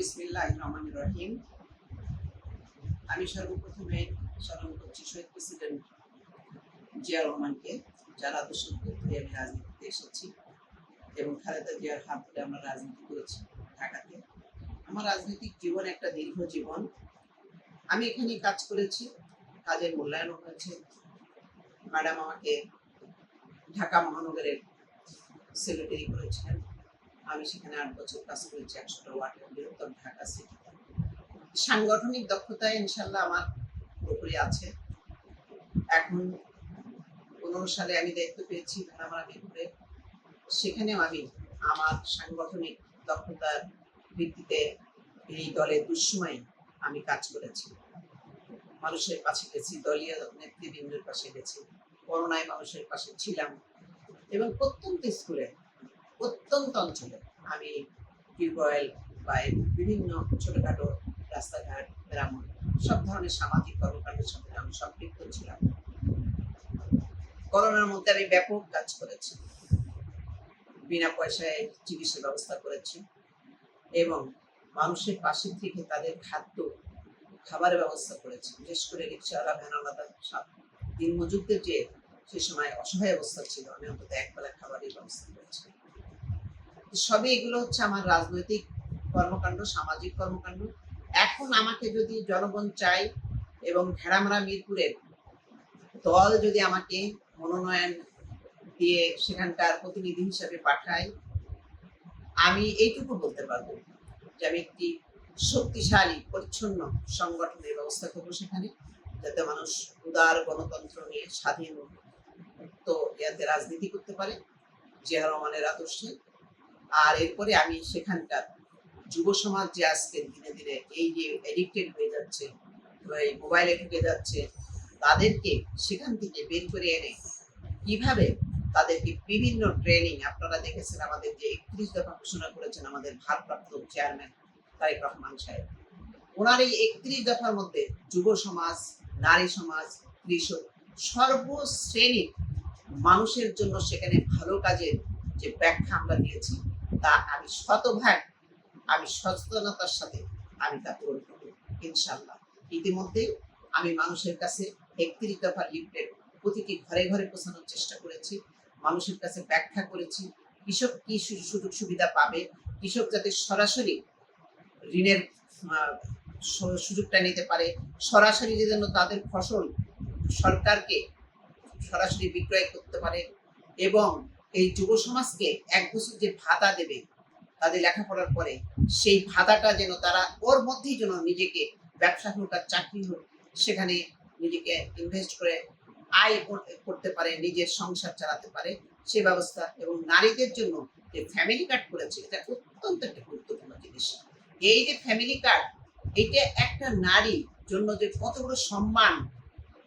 বিসমিল্লাহ রহিম আমি সর্বপ্রথমে স্মরণ করছি শহীদ প্রেসিডেন্ট জিয়া রহমানকে, যার আদর্শ ধরে আমি রাজনীতিতে এসেছি এবং খালেদা জিয়ার হাত ধরে আমরা রাজনীতি করেছি ঢাকাতে। আমার রাজনৈতিক জীবন একটা দীর্ঘ জীবন। আমি এখানে কাজ করেছি, কাজের মূল্যায়ন হয়েছে। ম্যাডাম আমাকে ঢাকা মহানগরের সেক্রেটারি করেছিলেন। আমি সেখানে আট বছর কাজ করেছি, একশোটা ওয়ার্ডের বৃহত্তর ঢাকা সিটি সাংগঠনিক দক্ষতা ইনশাল্লাহ আমার পুরোপুরি আছে। এখন পনেরো সালে আমি দায়িত্ব পেয়েছি ভাড়ামারা বিপুরে সেখানেও আমি আমার সাংগঠনিক দক্ষতার ভিত্তিতে এই দলের দুঃসময় আমি কাজ করেছি। মানুষের পাশে গেছি, দলীয় নেতৃবৃন্দের পাশে গেছি, করোনায় মানুষের পাশে ছিলাম এবং প্রত্যন্ত স্কুলে প্রত্যন্ত অঞ্চলে। আমি টিউবওয়েল বা বিভিন্ন ছোটখাটো রাস্তাঘাট মেরামত সব ধরনের সামাজিক কর্মকাণ্ডের সাথে আমি সম্পৃক্ত ছিলাম। করোনার মধ্যে আমি ব্যাপক কাজ করেছি। বিনা পয়সায় চিকিৎসা ব্যবস্থা করেছি এবং মানুষের পাশে থেকে তাদের খাদ্য, খাবারের ব্যবস্থা করেছি। বিশেষ করে রিক্সাওয়ালা, ভ্যানওয়ালা, সব দিন মজুরদের যে সে সময় অসহায় অবস্থা ছিল, আমি অন্তত একবেলা খাবারের ব্যবস্থা করেছি। সবই এগুলো হচ্ছে আমার রাজনৈতিক কর্মকাণ্ড, সামাজিক কর্মকাণ্ড। এখন আমাকে যদি জনগণ চাই এবং ভেড়ামারা মিরপুরের দল যদি আমাকে মনোনয়ন দিয়ে সেখানকার প্রতিনিধি হিসাবে পাঠায়, আমি এইটুকু বলতে পারব যে আমি একটি শক্তিশালী, পরিচ্ছন্ন সংগঠনের ব্যবস্থা করব সেখানে, যাতে মানুষ উদার গণতন্ত্র নিয়ে স্বাধীন মুক্ত ইয়াতে রাজনীতি করতে পারে। জিয়া রহমানের আদর্শে আর এরপরে আমি সেখানকার যুব সমাজ যে আজকের দিনে দিনে এই যে এডিক্টেড হয়ে যাচ্ছে এই মোবাইলে ঢুকে যাচ্ছে, তাদেরকে সেখান থেকে বের করে এনে কীভাবে তাদেরকে বিভিন্ন ট্রেনিং আপনারা দেখেছেন আমাদের যে একত্রিশ দফা ঘোষণা করেছেন আমাদের ভারপ্রাপ্ত চেয়ারম্যান তারেক রহমান সাহেব। ওনার এই একত্রিশ দফার মধ্যে যুব সমাজ, নারী সমাজ, কৃষক সর্বশ্রেণীর মানুষের জন্য সেখানে ভালো কাজের যে ব্যাখ্যা আমরা দিয়েছি তা আমি শতভাগ, আমি সচেতনতার সাথে আমি তা পূরণ করব ইনশাল্লাহ ইতিমধ্যে আমি মানুষের কাছে একত্রিশ দফার লিফলেট প্রতিটি ঘরে ঘরে পৌঁছানোর চেষ্টা করেছি, মানুষের কাছে ব্যাখ্যা করেছি, কৃষক কি সুযোগ সুবিধা পাবে, কৃষক যাতে সরাসরি ঋণের সুযোগটা নিতে পারে, সরাসরি যে যেন তাদের ফসল সরকারকে সরাসরি বিক্রয় করতে পারে এবং এই যুব সমাজকে এক বছর যে ভাতা দেবে তাদের লেখাপড়ার পরে, সেই ভাতাটা যেন তারা ওর মধ্যেই যেন নিজেকে ব্যবসা হোক আর চাকরি হোক, সেখানে নিজেকে ইনভেস্ট করে আয় করতে পারে, নিজের সংসার চালাতে পারে, সে ব্যবস্থা এবং নারীদের জন্য যে ফ্যামিলি কার্ড করেছে, এটা অত্যন্ত একটা গুরুত্বপূর্ণ জিনিস। এই যে ফ্যামিলি কার্ড এটা একটা নারীর জন্য যে কত বড় সম্মান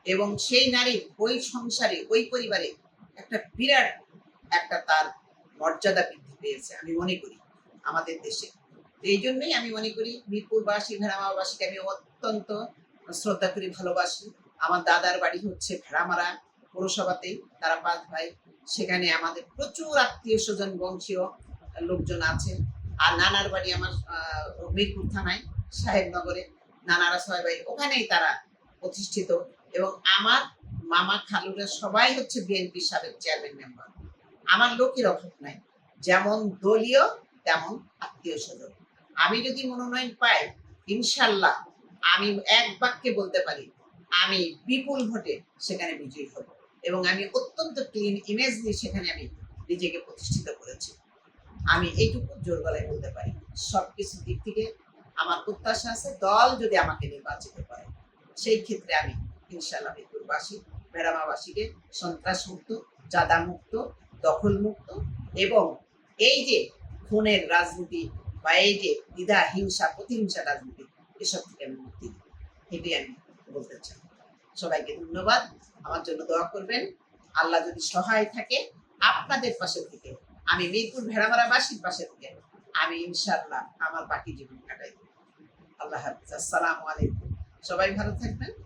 এবং সেই নারী ওই সংসারে, ওই পরিবারে একটা বিরাট একটা তার মর্যাদা বৃদ্ধি পেয়েছে, আমি মনে করি, আমাদের দেশে। এই জন্যই আমি মনে করি, মিরপুরবাসী ভেড়ামাবাসীকে আমি অত্যন্ত শ্রদ্ধা করি ভালোবাসি। আমার দাদার বাড়ি হচ্ছে ভেড়ামারা পৌরসভাতেই তারা পাঁচ ভাই। সেখানে আমাদের প্রচুর আত্মীয় স্বজন, বংশীয় লোকজন আছে। আর নানার বাড়ি আমার মিরপুর থানায়, সাহেবনগরে। নানারা ছয় ভাই, ওখানেই তারা প্রতিষ্ঠিত। এবং আমার মামা খালুরা সবাই হচ্ছে বিএনপি সাবেক চেয়ারম্যান মেম্বার আমার লোকের অভাব নাই। যেমন দলীয়, তেমন আত্মীয় স্বজন। আমি যদি মনোনয়ন পাই, ইনশাল্লাহ আমি এক বাক্যে বলতে পারি, আমি বিপুল ভোটে সেখানে বিজয়ী হব এবং আমি অত্যন্ত ক্লিন ইমেজ দিয়ে সেখানে আমি নিজেকে প্রতিষ্ঠিত করেছি। আমি এইটুকু জোর গলায় বলতে পারি সব কিছু দিক থেকে আমার প্রত্যাশা আছে, দল যদি আমাকে নির্বাচিত করে, সেই ক্ষেত্রে আমি ইনশাল্লাহ মিরপুরবাসী ভেড়ামাবাসীকে সন্ত্রাস মুক্ত জাদা মুক্ত দখল মুক্ত এবং এই যে খুনের রাজনীতি বা এই যে দ্বিধা, হিংসা, প্রতিহিংসা রাজনীতি, এসব থেকে আমি মুক্তি এটাই আমি বলতে চাই। সবাইকে ধন্যবাদ। আমার জন্য দোয়া করবেন। আল্লাহ যদি সহায় থাকে, আপনাদের পাশে থেকে, আমি মিরপুর ভেড়ামারাবাসীর পাশে থেকে, আমি ইনশাল্লাহ আমার বাকি জীবন কাটাই। আল্লাহ হাফিজ। আসসালামু আলাইকুম। সবাই ভালো থাকবেন।